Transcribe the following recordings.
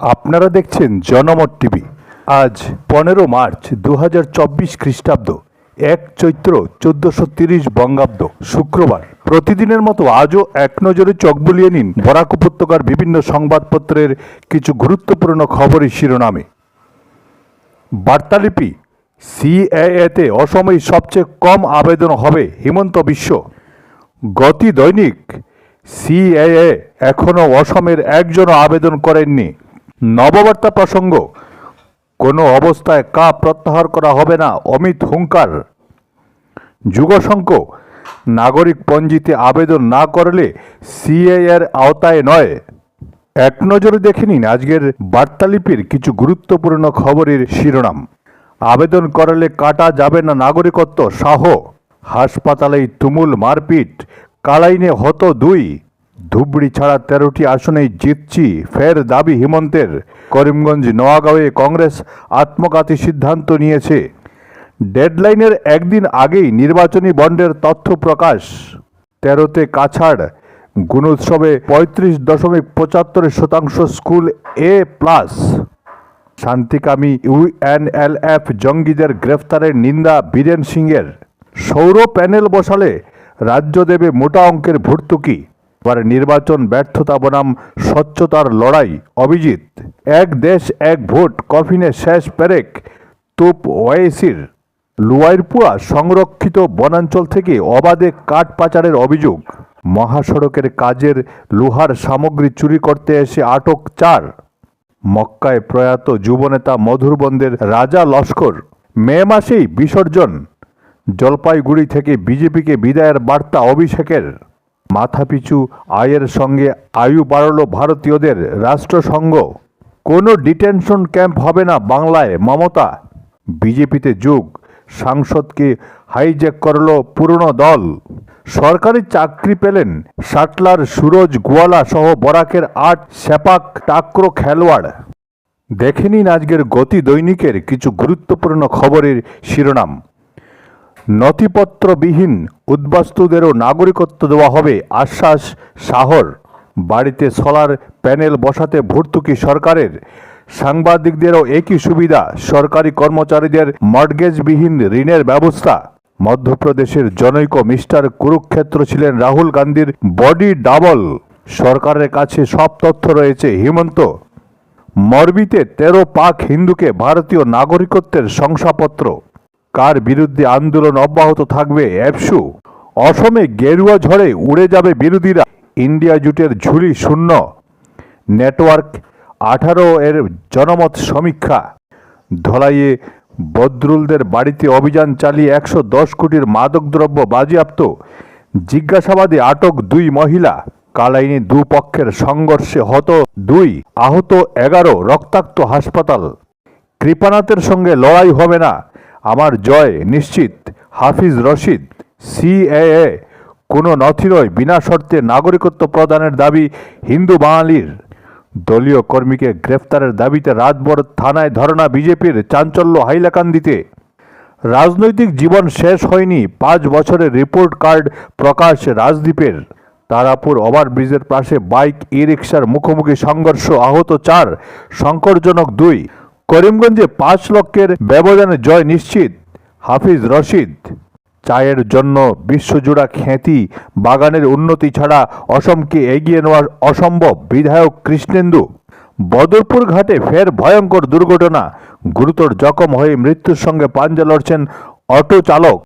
আপনারা দেখছেন জনমত টিভি। আজ পনেরো মার্চ দু হাজার চব্বিশ খ্রিস্টাব্দ, এক চৈত্র চোদ্দশো তিরিশ বঙ্গাব্দ। শুক্রবার, প্রতিদিনের মতো আজও এক নজরে চোখ বুলিয়ে নিন বরাক উপত্যকার বিভিন্ন সংবাদপত্রের কিছু গুরুত্বপূর্ণ খবরের শিরোনামে। বার্তালিপি, সিএএতে অসময়ে সবচেয়ে কম আবেদন হবে হিমন্ত বিশ্ব। গতি দৈনিক, সিএএ এখনও অসমের একজনও আবেদন করেননি। নববার্তা প্রসঙ্গ, কোনো অবস্থায় কা প্রত্যাহার করা হবে না, অমিত হুঙ্কার। যুগসংখ্য নাগরিক পঞ্জিতে আবেদন না করলে সিএ এর আওতায় নয়। এক নজরে দেখে নিন আজকের বার্তালিপির কিছু গুরুত্বপূর্ণ খবরের শিরোনাম। আবেদন করলে কাটা যাবে না নাগরিকত্ব, সাহ। হাসপাতালেই তুমুল মারপিট, কালাইনে হত দুই। ধুবড়ি ছাড়া তেরোটি আসনেই জিতছি, ফের দাবি হিমন্তের। করিমগঞ্জ নোয়াগাঁওয়ে কংগ্রেস আত্মঘাতী সিদ্ধান্ত নিয়েছে। ডেডলাইনের একদিন আগেই নির্বাচনী বন্ডের তথ্য প্রকাশ। তেরোতে কাছাড়, গুণোৎসবে পঁয়ত্রিশ দশমিক পঁচাত্তর শতাংশ স্কুল এ প্লাস। শান্তিকামী ইউএনএলএফ জঙ্গিদের গ্রেফতারের নিন্দা বীরেন সিংয়ের। সৌর প্যানেল বসালে রাজ্য দেবে মোটা অঙ্কের ভর্তুকি। এবার নির্বাচন ব্যর্থতা বনাম স্বচ্ছতার লড়াই। অভিজিৎ, এক দেশ, এক ভোট কফিনে শেষ পেরেক, তুপ ওয়েসির। লুয়াইরপুয়া সংরক্ষিত বনাঞ্চল থেকে অবাধে কাঠ পাচারের অভিযোগ। মহাসড়কের কাজের লোহার সামগ্রী চুরি করতে এসে আটক চার। মক্কায় প্রয়াত যুবনেতা মধুরবন্দের রাজা লস্কর। মে মাসেই বিসর্জন। জলপাইগুড়ি থেকে বিজেপিকে বিদায়ের বার্তা অভিষেকের। মাথাপিছু আয়ের সঙ্গে আয়ু বাড়ল ভারতীয়দের রাষ্ট্রসংঘ। কোনো ডিটেনশন ক্যাম্প হবে না বাংলায়, মমতা। বিজেপিতে যোগ, সাংসদকে হাইজ্যাক করল পুরনো দল। সরকারি চাকরি পেলেন শাটলার সুরজ গোয়ালা সহ বরাকের আট স্যাপাক টাক্রো খেলোয়াড়। দেখে নিন আজকের গতি দৈনিকের কিছু গুরুত্বপূর্ণ খবরের শিরোনাম। নথিপত্রবিহীন উদ্বাস্তুদেরও নাগরিকত্ব দেওয়া হবে, আশ্বাস শাহর বাড়িতে সোলার প্যানেল বসাতে ভর্তুকি সরকারের। সাংবাদিকদেরও একই সুবিধা, সরকারি কর্মচারীদের মর্গেজবিহীন ঋণের ব্যবস্থা। মধ্যপ্রদেশের জনৈক মিস্টার কুরুক্ষেত্র ছিলেন রাহুল গান্ধীর বডি ডাবল। সরকারের কাছে সব তথ্য রয়েছে, হিমন্ত। মরবিতে তেরো পাক হিন্দুকে ভারতীয় নাগরিকত্বের শংসাপত্র। কার বিরুদ্ধে আন্দোলন অব্যাহত থাকবে অ্যাপসু অসমে গেরুয়া ঝড়ে উড়ে যাবে বিরোধীরা। ইন্ডিয়া জুটের ঝুলি শূন্য। নেটওয়ার্ক আঠারো এর জনমত সমীক্ষা। ধলাইয়ে বদরুলদের বাড়িতে অভিযান চালিয়ে একশো দশ কোটির মাদকদ্রব্য বাজেয়াপ্ত। জিজ্ঞাসাবাদে আটক দুই মহিলা। কালাইনে দুপক্ষের সংঘর্ষে হত দুই। আহত এগারো রক্তাক্ত হাসপাতাল। কৃপানাথের সঙ্গে লড়াই হবে না। আমার জয় নিশ্চিত। হাফিজ রশিদ, সিএএ, কোনো নথি নয় বিনা শর্তে নাগরিকত্ব প্রদানের দাবি হিন্দু বাঙালির। দলীয় কর্মীকে গ্রেফতারের দাবিতে রাতভর থানায় ধর্ণা বিজেপির চাঞ্চল্য হাইলাকান্দিতে। রাজনৈতিক জীবন শেষ হয়নি পাঁচ বছরের রিপোর্ট কার্ড প্রকাশ রাজদ্বীপের। তারাপুর ওভারব্রিজের পাশে বাইক ই রিক্সার মুখোমুখি সংঘর্ষ আহত চার, সংকটজনক দুই। করিমগঞ্জে পাঁচ লক্ষের ব্যবধানে জয় নিশ্চিত, হাফিজ রশিদ। চায়ের জন্য বিশ্বজোড়া খ্যাতি বাগানের উন্নতি ছাড়া অসমকে এগিয়ে নেওয়া অসম্ভব বিধায়ক কৃষ্ণেন্দু। বদরপুর ঘাটে ফের ভয়ঙ্কর দুর্ঘটনা, গুরুতর জখম হয়ে মৃত্যুর সঙ্গে পাঞ্জা লড়ছেন অটো চালক।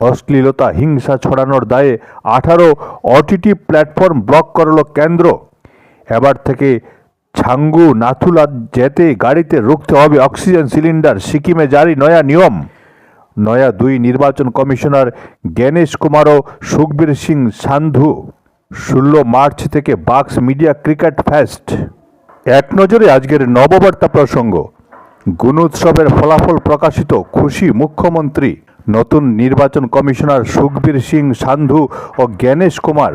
অশ্লীলতা, হিংসা ছড়ানোর দায়ে আঠারো অটিটি প্ল্যাটফর্ম ব্লক করল কেন্দ্র। এবার থেকে ছাঙ্গু নাথুলা যেতে গাড়িতে রুখতে হবে অক্সিজেন সিলিন্ডার, সিকিমে জারি নয়া নিয়ম। নয়া দুই নির্বাচন কমিশনার জ্ঞানেশ কুমার ও সুখবীর সিং সান্ধু, ষোলো মার্চ থেকে বাক্স মিডিয়া ক্রিকেট ফেস্ট। এক নজরে আজকের নববার্তা প্রসঙ্গ গুণোৎসবের ফলাফল প্রকাশিত খুশি মুখ্যমন্ত্রী, নতুন নির্বাচন কমিশনার সুখবীর সিং সান্ধু ও জ্ঞানেশ কুমার।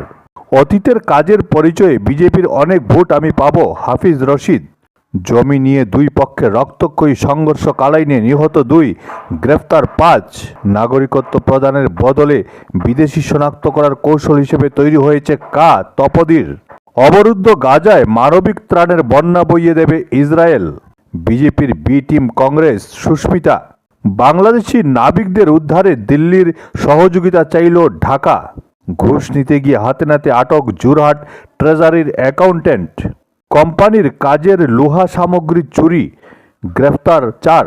অতীতের কাজের পরিচয়ে বিজেপির অনেক ভোট আমি পাবো, হাফিজ রশিদ। জমি নিয়ে দুই পক্ষে রক্তক্ষয়ী সংঘর্ষ কালাইনে নিহত দুই, গ্রেফতার পাঁচ। নাগরিকত্ব প্রদানের বদলে বিদেশি শনাক্ত করার কৌশল হিসেবে তৈরি হয়েছে কা তপদির। অবরুদ্ধ গাজায় মানবিক ত্রাণের বন্যা বইয়ে দেবে ইসরায়েল। বিজেপির বি টিম কংগ্রেস, সুস্মিতা। বাংলাদেশি নাবিকদের উদ্ধারে দিল্লির সহযোগিতা চাইল ঢাকা। ঘুষ নিতে গিয়ে হাতে নাতে আটক জুরহাট ট্রেজারির অ্যাকাউন্ট্যান্ট। কোম্পানির কাজের লোহা সামগ্রী চুরি, গ্রেফতার চার।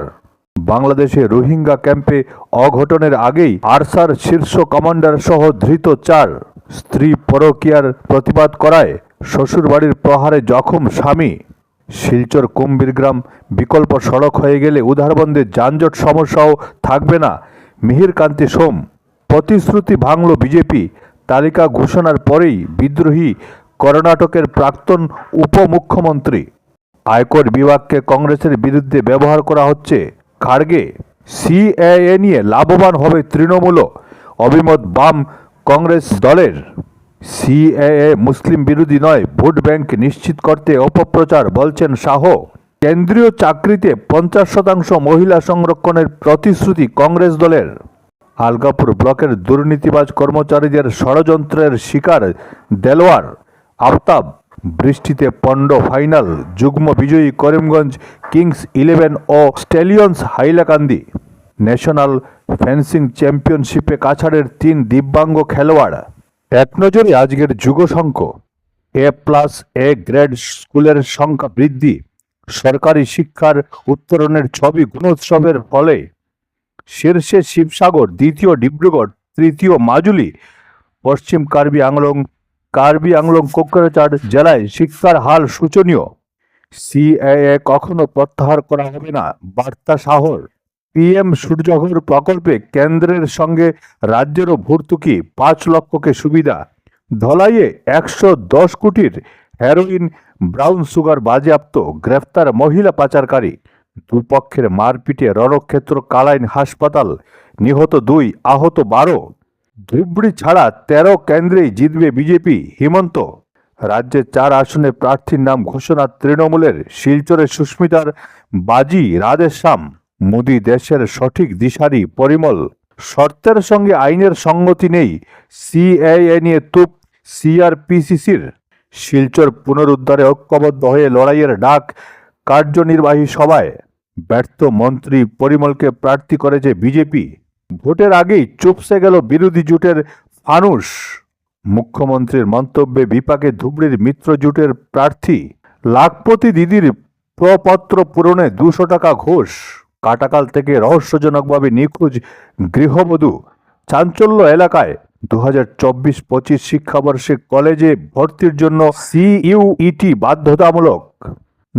বাংলাদেশে রোহিঙ্গা ক্যাম্পে অঘটনের আগেই আরসার শীর্ষ কমান্ডার সহ ধৃত চার। স্ত্রী পরকীয়ার প্রতিবাদ করায় শ্বশুরবাড়ির প্রহারে জখম স্বামী। শিলচর কুম্ভীরগ্রাম বিকল্প সড়ক হয়ে গেলে উধারবন্দে যানজট সমস্যাও থাকবে না। মিহিরকান্তি সোম, প্রতিশ্রুতি ভাঙল বিজেপি। তালিকা ঘোষণার পরেই বিদ্রোহী কর্ণাটকের প্রাক্তন উপমুখ্যমন্ত্রী আয়কর বিভাগকে কংগ্রেসের বিরুদ্ধে ব্যবহার করা হচ্ছে খাড়গে। সিএএ নিয়ে লাভবান হবে তৃণমূলও, অভিমত বাম কংগ্রেস দলের। সিএএ মুসলিম বিরোধী নয়, ভোট ব্যাংক নিশ্চিত করতে অপপ্রচার, বলছেন শাহ। কেন্দ্রীয় চাকরিতে পঞ্চাশ শতাংশ মহিলা সংরক্ষণের প্রতিশ্রুতি কংগ্রেস দলের। আলগাপুর ব্লকের দুর্নীতিবাজ কর্মচারীদের ষড়যন্ত্রের শিকার দেলোয়ার আফতাব। বৃষ্টিতে পণ্ড ফাইনাল, যুগ্ম বিজয়ী করিমগঞ্জ কিংস ইলেভেন ও স্টেলিয়ন্স হাইলাকান্দি। ন্যাশনাল ফেন্সিং চ্যাম্পিয়নশিপে কাছাড়ের তিন দিব্যাঙ্গ খেলোয়াড়। এক নজরে আজকের যুগসংখ্য এ প্লাস এ গ্রেড স্কুলের সংখ্যা বৃদ্ধি। সরকারি শিক্ষার উত্তরণের ছবি গুণোৎসবের ফলে শীর্ষে শিবসাগর, দ্বিতীয় ডিব্রুগড়, তৃতীয় মাজুলি, পশ্চিম কার্বি আংলং কার্বি আংলং কোকরাঝাড় জেলায় শিক্ষার হাল শোচনীয়। সিএএ কখনো প্রত্যাহার করা হবে না, বার্তা শাহর পিএম সূর্যঘর প্রকল্পে কেন্দ্রের সঙ্গে রাজ্যেরও ভর্তুকি, পাঁচ লক্ষকে সুবিধা। ধলাইয়ে একশো দশ কোটির হেরোইন ব্রাউন সুগার বাজেয়াপ্ত, গ্রেফতার মহিলা পাচারকারী। দুপক্ষের মারপিটে রণক্ষেত্র কালাইন হাসপাতাল, নিহত দুই, আহত বারো। ধুবড়ি ছাড়া তেরো কেন্দ্রেই জিতবে বিজেপি, হিমন্ত। রাজ্যে চার আসনে প্রার্থীর নাম ঘোষণা তৃণমূলের, শিলচরে সুস্মিতার, বাজি রাধেশ্যাম। মোদি দেশের সঠিক দিশারি পরিমল। শর্তের সঙ্গে আইনের সঙ্গতি নেই, সিএএ নিয়ে তুপ, সিআরপিসিসির। শিলচর পুনরুদ্ধারে ঐক্যবদ্ধ হয়ে লড়াইয়ের ডাক কার্যনির্বাহী সভায় ব্যর্থ মন্ত্রী পরিমলকে প্রার্থী করেছে বিজেপি, ভোটের আগেই চুপসে গেল বিরোধী জোটের ফানুস মুখ্যমন্ত্রীর মন্তব্যে বিপাকে ধুবড়ির মিত্র জোটের প্রার্থী, লাখপতি দিদির প্রপত্র পূরণে দুশো টাকা ঘোষ। কাটাকাল থেকে রহস্যজনকভাবে নিখোঁজ গৃহবধূ। চাঞ্চল্য এলাকায় দু হাজার চব্বিশ পঁচিশ শিক্ষাবর্ষে কলেজে ভর্তির জন্য সিইউইটি বাধ্যতামূলক।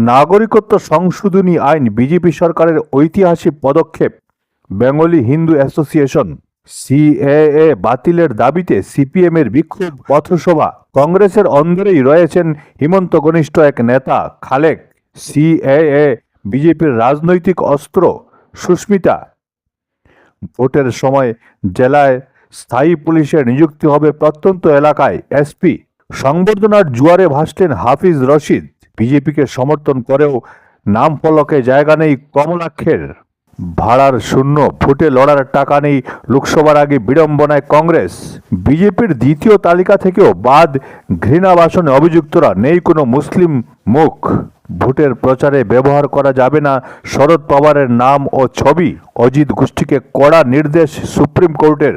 নাগরিকত্ব সংশোধনী আইন বিজেপি সরকারের ঐতিহাসিক পদক্ষেপ। বেঙ্গলি হিন্দু অ্যাসোসিয়েশন, সিএএ বাতিলের দাবিতে সিপিএম এর বিক্ষোভ পথসভা। কংগ্রেসের অন্দরেই রয়েছেন হিমন্ত ঘনিষ্ঠ এক নেতা, খালেক। সিএএ বিজেপির রাজনৈতিক অস্ত্র, সুস্মিতা। ভোটের সময় জেলায় স্থায়ী পুলিশের নিযুক্তি হবে প্রত্যন্ত এলাকায় এসপি। সংবর্ধনার জুয়ারে ভাসলেন হাফিজ রশিদ। বিজেপিকে সমর্থন করেও নাম ফলকে জায়গা নেই কমলাক্ষের। ভাড়ার শূন্য ফুটে লড়ার টাকা নেই লোকসভার আগে বিড়ম্বনায় কংগ্রেস। বিজেপির দ্বিতীয় তালিকা থেকেও বাদ ঘৃণাবাসনে অভিযুক্তরা নেই কোনো মুসলিম মুখ। ভোটের প্রচারে ব্যবহার করা যাবে না শরদ পাওয়ারের নাম ও ছবি। অজিত গোষ্ঠীকে কড়া নির্দেশ সুপ্রিম কোর্টের।